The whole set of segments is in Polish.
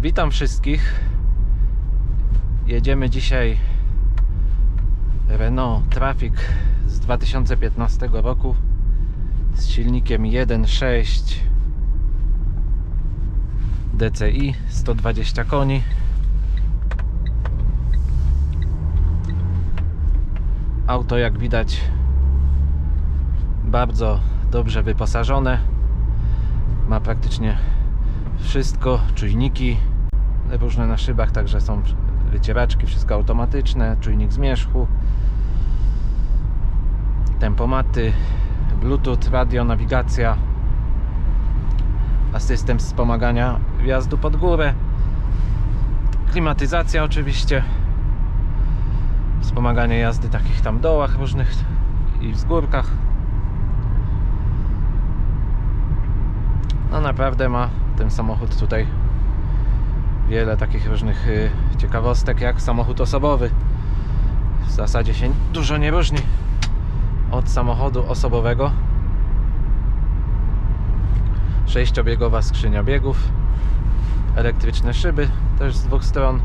Witam wszystkich. Jedziemy dzisiaj Renault Trafic z 2015 roku z silnikiem 1.6 DCI 120 koni. Auto jak widać bardzo dobrze wyposażone. Ma praktycznie wszystko, czujniki różne na szybach, także są wycieraczki, wszystko automatyczne, czujnik zmierzchu, tempomaty, bluetooth, radio, nawigacja, asystent wspomagania wjazdu pod górę, klimatyzacja oczywiście, wspomaganie jazdy takich tam dołach różnych i wzgórkach. No naprawdę ma ten samochód tutaj wiele takich różnych y, ciekawostek jak samochód osobowy. W zasadzie się dużo nie różni od samochodu osobowego. Sześciobiegowa skrzynia biegów, elektryczne szyby też z dwóch stron.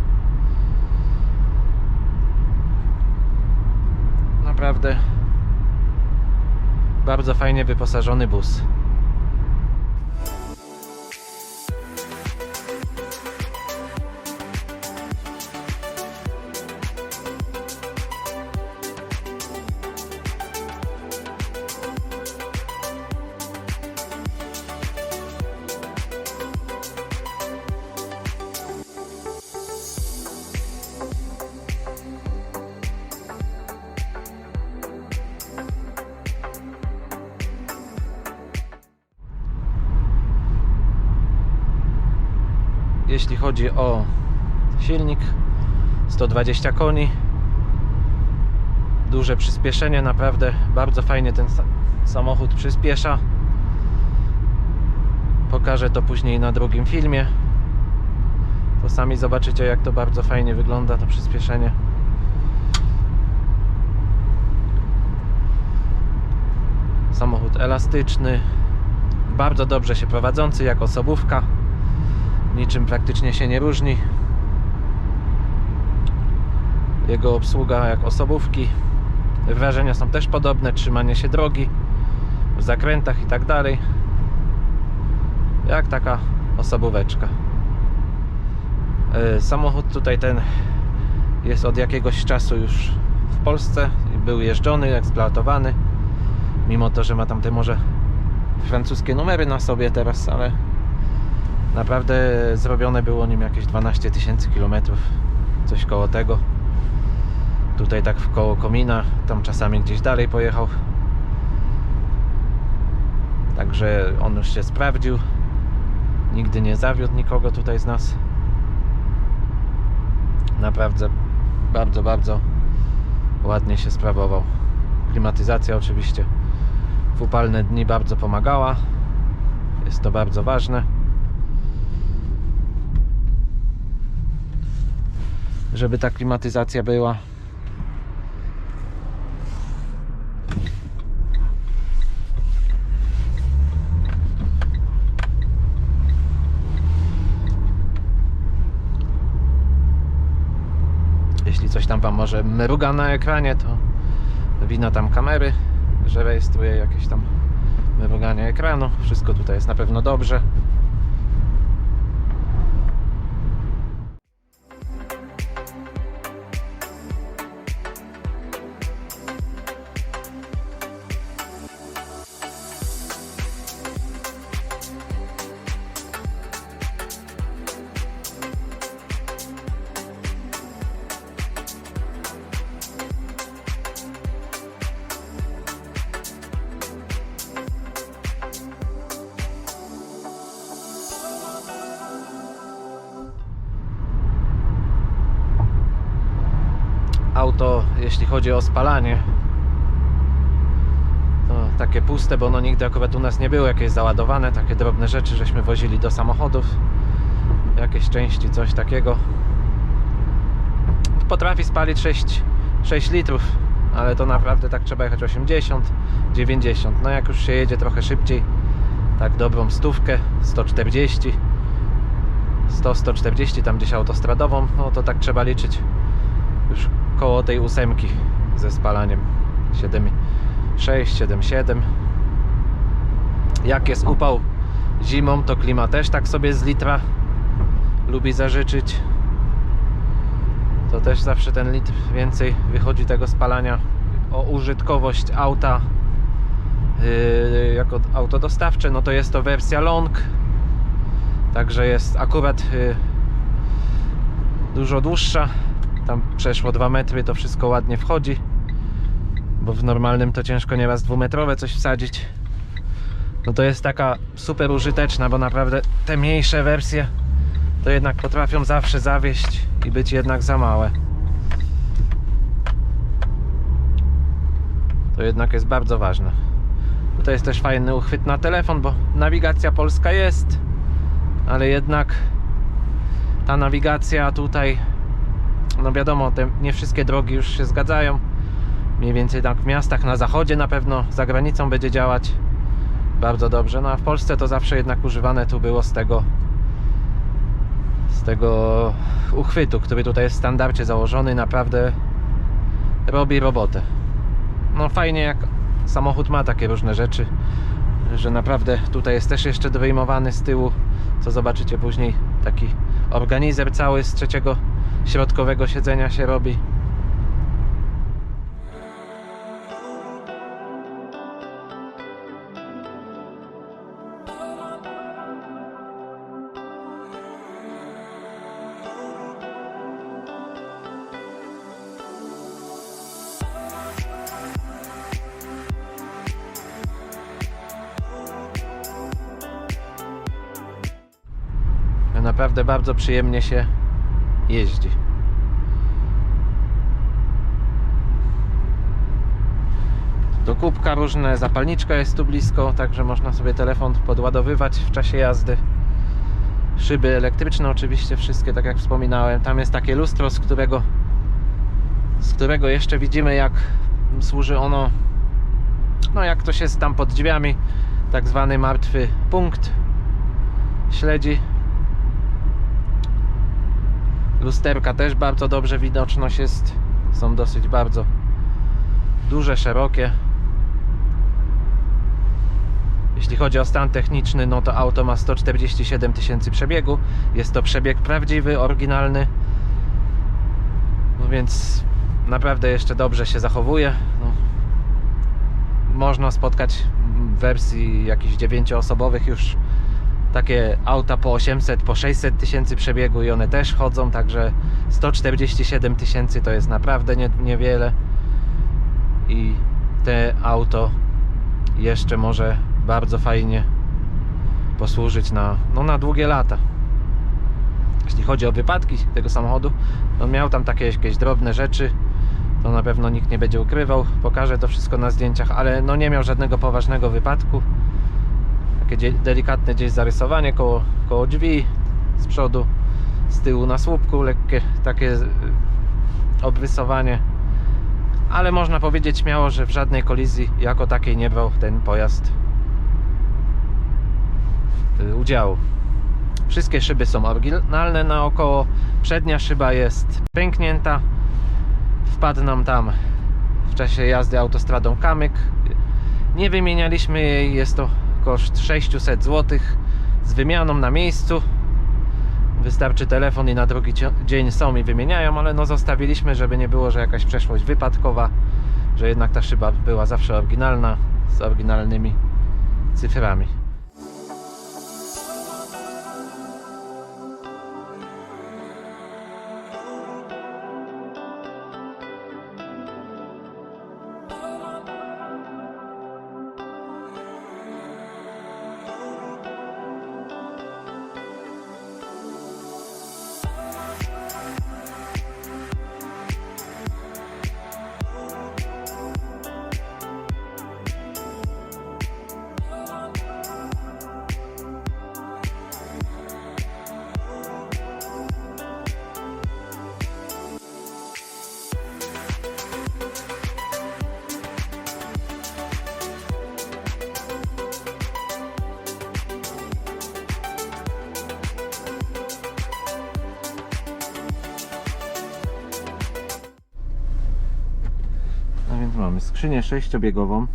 Naprawdę bardzo fajnie wyposażony bus. Jeśli chodzi o silnik 120 koni. Duże przyspieszenie naprawdę bardzo fajnie ten sa- samochód przyspiesza. Pokażę to później na drugim filmie to sami zobaczycie jak to bardzo fajnie wygląda to przyspieszenie. Samochód elastyczny bardzo dobrze się prowadzący jak osobówka niczym praktycznie się nie różni. Jego obsługa jak osobówki. Wrażenia są też podobne, trzymanie się drogi w zakrętach i tak dalej. Jak taka osobóweczka. E, Samochód tutaj ten jest od jakiegoś czasu już w Polsce. Był jeżdżony, eksploatowany. Mimo to, że ma tam te może francuskie numery na sobie teraz, ale Naprawdę zrobione było nim jakieś 12 tysięcy kilometrów, coś koło tego. Tutaj tak w koło komina, tam czasami gdzieś dalej pojechał. Także on już się sprawdził. Nigdy nie zawiódł nikogo tutaj z nas. Naprawdę bardzo, bardzo ładnie się sprawował. Klimatyzacja oczywiście w upalne dni bardzo pomagała. Jest to bardzo ważne. Żeby ta klimatyzacja była. Jeśli coś tam Wam może mruga na ekranie, to wina tam kamery, że rejestruje jakieś tam mruganie ekranu. Wszystko tutaj jest na pewno dobrze. Chodzi o spalanie, to takie puste, bo no nigdy akurat u nas nie było jakieś załadowane, takie drobne rzeczy, żeśmy wozili do samochodów, jakieś części, coś takiego. Potrafi spalić 6, 6 litrów, ale to naprawdę tak trzeba jechać 80, 90. No jak już się jedzie trochę szybciej, tak dobrą stówkę, 140, 100-140 tam gdzieś autostradową, no to tak trzeba liczyć już koło tej ósemki ze spalaniem. 7,6, 7,7 jak jest upał zimą, to klima też tak sobie z litra lubi zażyczyć. To też zawsze ten litr więcej wychodzi tego spalania. O użytkowość auta yy, jako auto dostawcze, no to jest to wersja long. Także jest akurat yy, dużo dłuższa tam przeszło 2 metry to wszystko ładnie wchodzi bo w normalnym to ciężko nieraz dwumetrowe coś wsadzić no to jest taka super użyteczna, bo naprawdę te mniejsze wersje to jednak potrafią zawsze zawieść i być jednak za małe. To jednak jest bardzo ważne. To jest też fajny uchwyt na telefon, bo nawigacja polska jest, ale jednak ta nawigacja tutaj, no wiadomo, te nie wszystkie drogi już się zgadzają. Mniej więcej tak w miastach na zachodzie na pewno, za granicą będzie działać bardzo dobrze. No a w Polsce to zawsze jednak używane tu było z tego z tego uchwytu, który tutaj jest w standardzie założony, naprawdę robi robotę. No fajnie jak samochód ma takie różne rzeczy, że naprawdę tutaj jest też jeszcze wyjmowany z tyłu, co zobaczycie później, taki organizer cały z trzeciego środkowego siedzenia się robi. Naprawdę bardzo przyjemnie się jeździ. Do kubka różne, zapalniczka jest tu blisko, także można sobie telefon podładowywać w czasie jazdy. Szyby elektryczne oczywiście wszystkie, tak jak wspominałem. Tam jest takie lustro, z którego z którego jeszcze widzimy jak służy ono no jak ktoś jest tam pod drzwiami tak zwany martwy punkt śledzi Lusterka też bardzo dobrze widoczność jest. Są dosyć bardzo duże, szerokie. Jeśli chodzi o stan techniczny, no to auto ma 147 tysięcy przebiegu. Jest to przebieg prawdziwy, oryginalny. No więc naprawdę jeszcze dobrze się zachowuje. No. Można spotkać w wersji jakichś dziewięcioosobowych już takie auta po 800, po 600 tysięcy przebiegu i one też chodzą, także 147 tysięcy to jest naprawdę nie, niewiele i te auto jeszcze może bardzo fajnie posłużyć na, no na długie lata. Jeśli chodzi o wypadki tego samochodu, on miał tam takie jakieś drobne rzeczy, to na pewno nikt nie będzie ukrywał. Pokażę to wszystko na zdjęciach, ale no nie miał żadnego poważnego wypadku takie delikatne gdzieś zarysowanie koło, koło drzwi z przodu, z tyłu na słupku lekkie takie obrysowanie. Ale można powiedzieć śmiało, że w żadnej kolizji jako takiej nie brał ten pojazd y, udziału. Wszystkie szyby są oryginalne naokoło. Przednia szyba jest pęknięta. Wpadł nam tam w czasie jazdy autostradą kamyk. Nie wymienialiśmy jej, jest to koszt 600 zł z wymianą na miejscu. Wystarczy telefon i na drugi dzień są i wymieniają, ale no zostawiliśmy, żeby nie było, że jakaś przeszłość wypadkowa, że jednak ta szyba była zawsze oryginalna, z oryginalnymi cyframi. Mamy skrzynię sześciobiegową,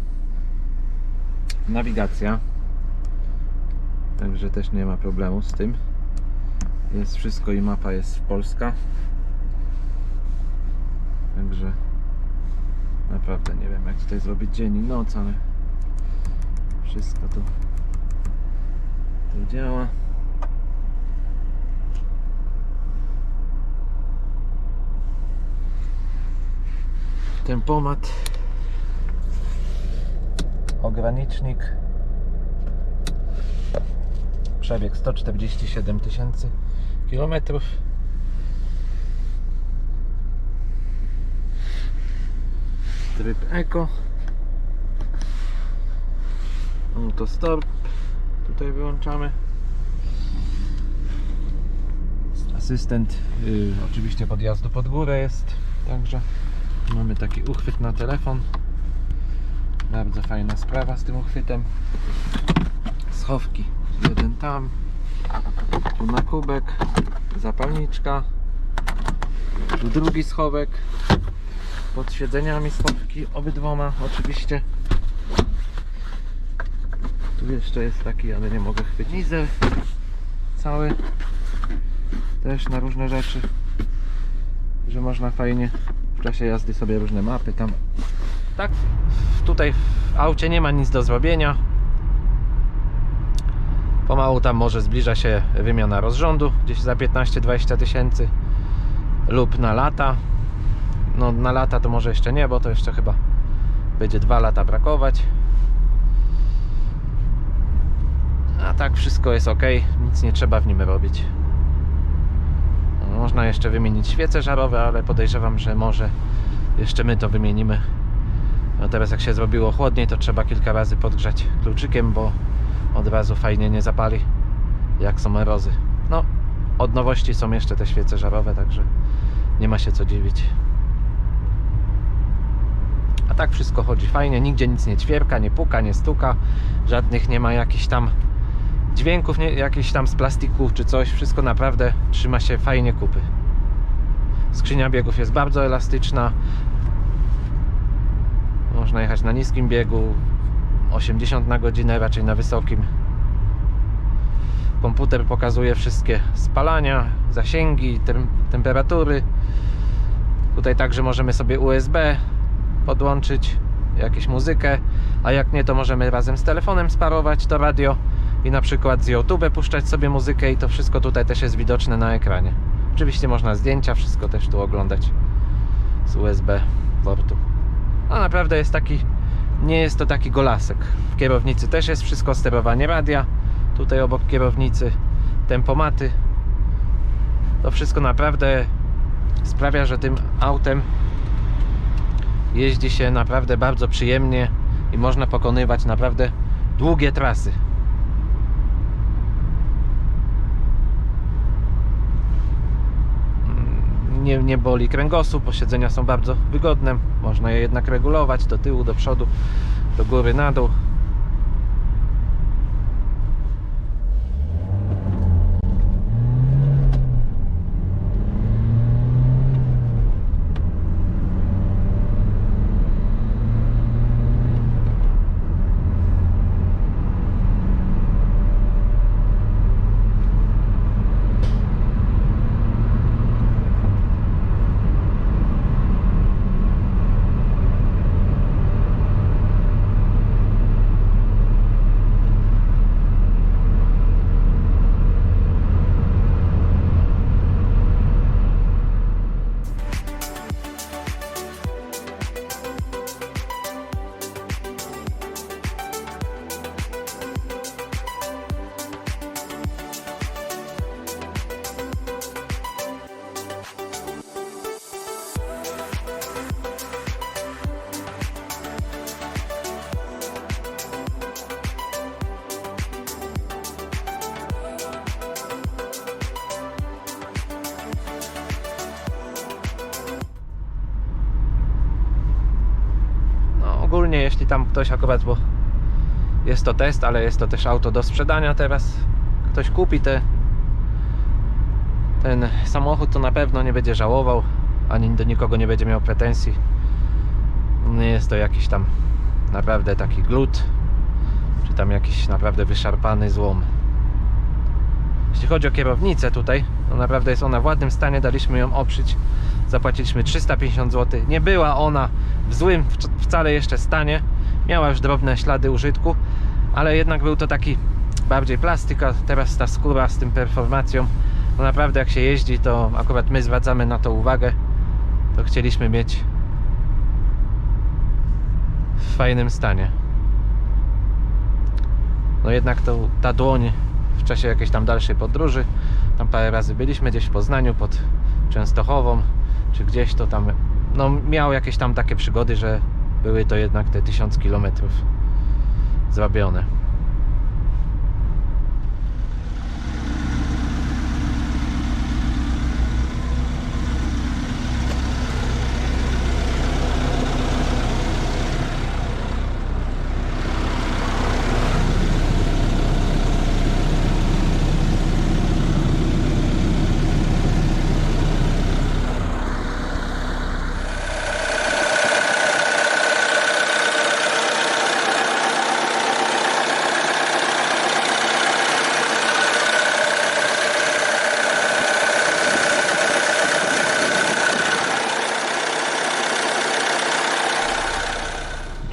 nawigacja, także też nie ma problemu z tym. Jest wszystko i mapa jest polska. Także naprawdę nie wiem jak tutaj zrobić dzień i noc, ale wszystko tu, tu działa. Tempomat. Ogranicznik. Przebieg 147 tysięcy kilometrów. Tryb Eco. Autostop. Tutaj wyłączamy. Asystent y, oczywiście podjazdu pod górę jest. Także mamy taki uchwyt na telefon. Bardzo fajna sprawa z tym uchwytem. Schowki. Jeden tam. Tu na kubek. Zapalniczka. Tu drugi schowek. Pod siedzeniami schowki. Obydwoma oczywiście. Tu jeszcze jest taki, ale nie mogę chwycić. Nizel cały. Też na różne rzeczy. Że można fajnie w czasie jazdy sobie różne mapy tam. Tak, tutaj w aucie nie ma nic do zrobienia. Pomału tam może zbliża się wymiana rozrządu, gdzieś za 15-20 tysięcy lub na lata. No na lata to może jeszcze nie, bo to jeszcze chyba będzie 2 lata brakować. A tak wszystko jest ok, nic nie trzeba w nim robić. Można jeszcze wymienić świece żarowe, ale podejrzewam, że może jeszcze my to wymienimy. No teraz jak się zrobiło chłodniej, to trzeba kilka razy podgrzać kluczykiem, bo od razu fajnie nie zapali, jak są erozy. No, od nowości są jeszcze te świece żarowe, także nie ma się co dziwić. A tak wszystko chodzi fajnie, nigdzie nic nie ćwierka, nie puka, nie stuka, żadnych nie ma jakichś tam dźwięków, nie, jakichś tam z plastiku czy coś, wszystko naprawdę trzyma się fajnie kupy. Skrzynia biegów jest bardzo elastyczna. Można jechać na niskim biegu, 80 na godzinę, raczej na wysokim. Komputer pokazuje wszystkie spalania, zasięgi, tem temperatury. Tutaj także możemy sobie USB podłączyć, jakąś muzykę, a jak nie, to możemy razem z telefonem sparować to radio i na przykład z YouTube puszczać sobie muzykę i to wszystko tutaj też jest widoczne na ekranie. Oczywiście można zdjęcia, wszystko też tu oglądać z USB portu. A naprawdę jest taki, nie jest to taki golasek. W kierownicy też jest wszystko, sterowanie radia, tutaj obok kierownicy, tempomaty. To wszystko naprawdę sprawia, że tym autem jeździ się naprawdę bardzo przyjemnie i można pokonywać naprawdę długie trasy. Nie, nie boli kręgosłup, bo siedzenia są bardzo wygodne. Można je jednak regulować do tyłu, do przodu, do góry, na dół. No jeśli tam ktoś akurat, bo jest to test, ale jest to też auto do sprzedania teraz. Ktoś kupi te, ten samochód, to na pewno nie będzie żałował, ani do nikogo nie będzie miał pretensji. Nie jest to jakiś tam naprawdę taki glut, czy tam jakiś naprawdę wyszarpany złom. Jeśli chodzi o kierownicę tutaj, to naprawdę jest ona w ładnym stanie, daliśmy ją oprzeć. Zapłaciliśmy 350 zł. Nie była ona w złym wcale jeszcze stanie. Miała już drobne ślady użytku, ale jednak był to taki bardziej plastik, a teraz ta skóra z tym performacją. No naprawdę jak się jeździ, to akurat my zwracamy na to uwagę. To chcieliśmy mieć w fajnym stanie. No jednak to, ta dłoń w czasie jakiejś tam dalszej podróży, tam parę razy byliśmy gdzieś w Poznaniu pod Częstochową, czy gdzieś to tam, no miał jakieś tam takie przygody, że były to jednak te 1000 km zrobione.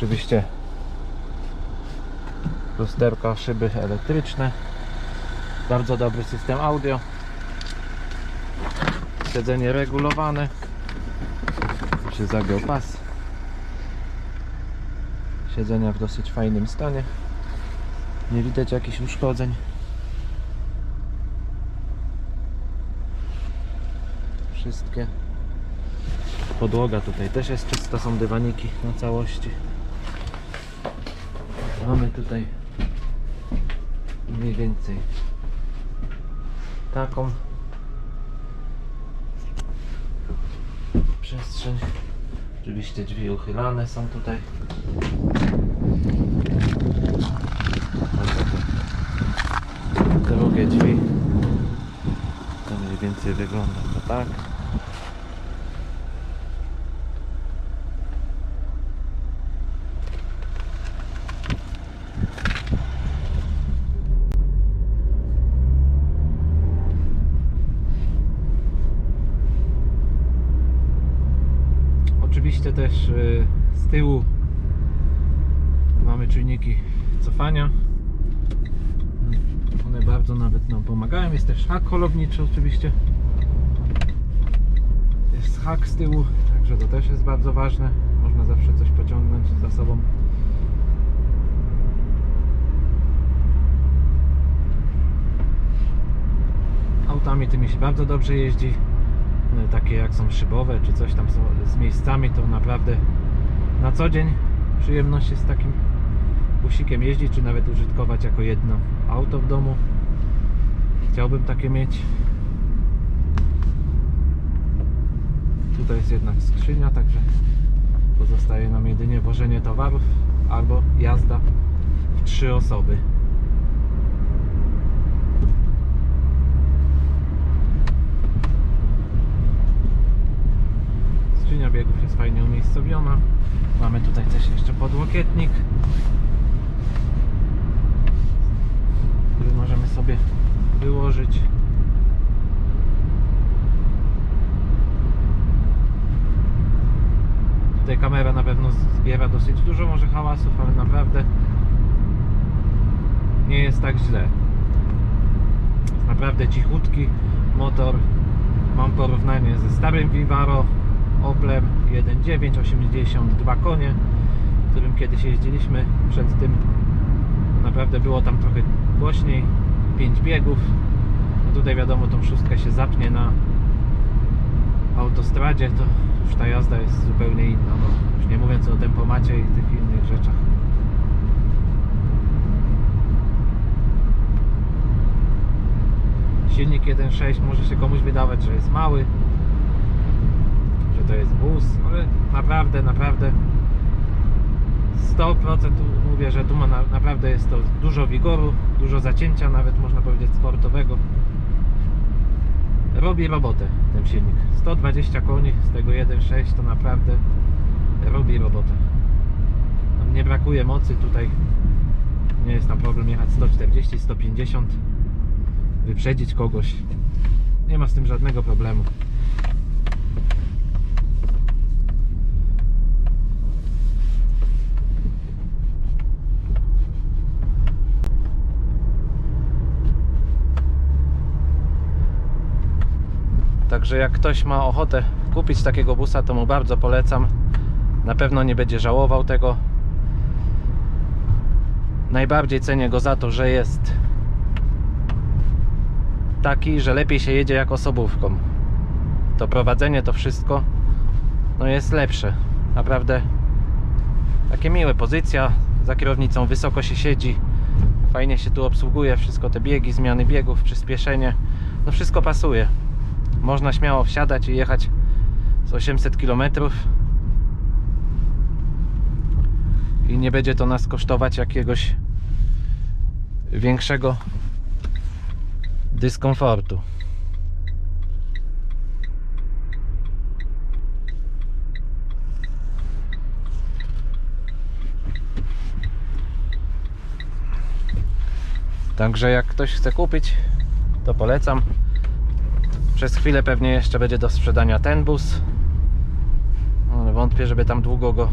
Oczywiście lusterka, szyby elektryczne. Bardzo dobry system audio. Siedzenie regulowane. Się zagiął pas. Siedzenia w dosyć fajnym stanie. Nie widać jakichś uszkodzeń. Wszystkie. Podłoga tutaj też jest czysta, są dywaniki na całości. Mamy tutaj mniej więcej taką przestrzeń. Oczywiście drzwi uchylane są tutaj. Drugie drzwi. To mniej więcej wygląda to tak. Oczywiście też y, z tyłu mamy czujniki cofania. One bardzo nawet nam pomagają. Jest też hak holowniczy oczywiście. Jest hak z tyłu, także to też jest bardzo ważne. Można zawsze coś pociągnąć za sobą. Autami tymi się bardzo dobrze jeździ takie jak są szybowe czy coś tam z miejscami to naprawdę na co dzień przyjemność jest takim busikiem jeździć czy nawet użytkować jako jedno auto w domu. Chciałbym takie mieć. Tutaj jest jednak skrzynia także pozostaje nam jedynie wożenie towarów albo jazda w trzy osoby Skrzynia biegów jest fajnie umiejscowiona. Mamy tutaj też jeszcze podłokietnik, który możemy sobie wyłożyć. Tutaj kamera na pewno zbiera dosyć dużo może hałasów, ale naprawdę nie jest tak źle. Jest naprawdę cichutki motor. Mam porównanie ze starym Vivaro Oplem 1.9 82 konie którym kiedyś jeździliśmy. Przed tym naprawdę było tam trochę głośniej 5 biegów. No tutaj wiadomo tą szóstkę się zapnie na autostradzie to już ta jazda jest zupełnie inna no, już nie mówiąc o tempomacie i tych innych rzeczach. Silnik 1.6 może się komuś wydawać, że jest mały to jest bus, ale naprawdę, naprawdę 100% mówię, że tu ma na, naprawdę jest to dużo wigoru, dużo zacięcia, nawet można powiedzieć sportowego. Robi robotę ten silnik. 120 koni z tego 1.6 to naprawdę robi robotę. nie brakuje mocy tutaj. Nie jest tam problem jechać 140, 150, wyprzedzić kogoś. Nie ma z tym żadnego problemu. Także jak ktoś ma ochotę kupić takiego busa, to mu bardzo polecam. Na pewno nie będzie żałował tego. Najbardziej cenię go za to, że jest taki, że lepiej się jedzie jak osobówką. To prowadzenie, to wszystko no jest lepsze. Naprawdę takie miłe pozycja za kierownicą, wysoko się siedzi. Fajnie się tu obsługuje, wszystko te biegi, zmiany biegów, przyspieszenie. No wszystko pasuje. Można śmiało wsiadać i jechać z 800 km i nie będzie to nas kosztować jakiegoś większego dyskomfortu. Także jak ktoś chce kupić, to polecam. Przez chwilę pewnie jeszcze będzie do sprzedania ten bus. Ale wątpię, żeby tam długo go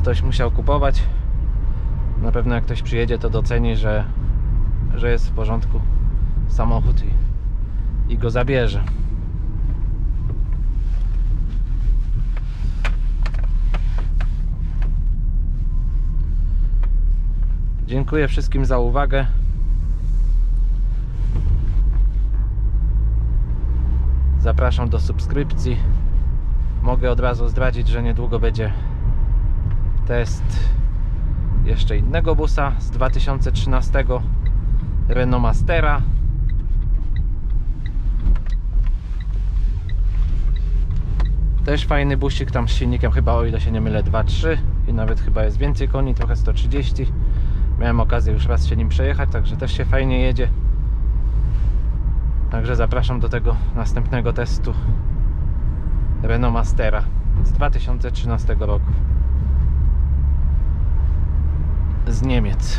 ktoś musiał kupować. Na pewno jak ktoś przyjedzie, to doceni, że, że jest w porządku samochód i, i go zabierze. Dziękuję wszystkim za uwagę. Zapraszam do subskrypcji. Mogę od razu zdradzić, że niedługo będzie test jeszcze innego busa z 2013 Renault Mastera. Też fajny busik, tam z silnikiem chyba o ile się nie mylę 2.3 i nawet chyba jest więcej koni, trochę 130. Miałem okazję już raz się nim przejechać, także też się fajnie jedzie. Także zapraszam do tego następnego testu Renault Mastera z 2013 roku z Niemiec.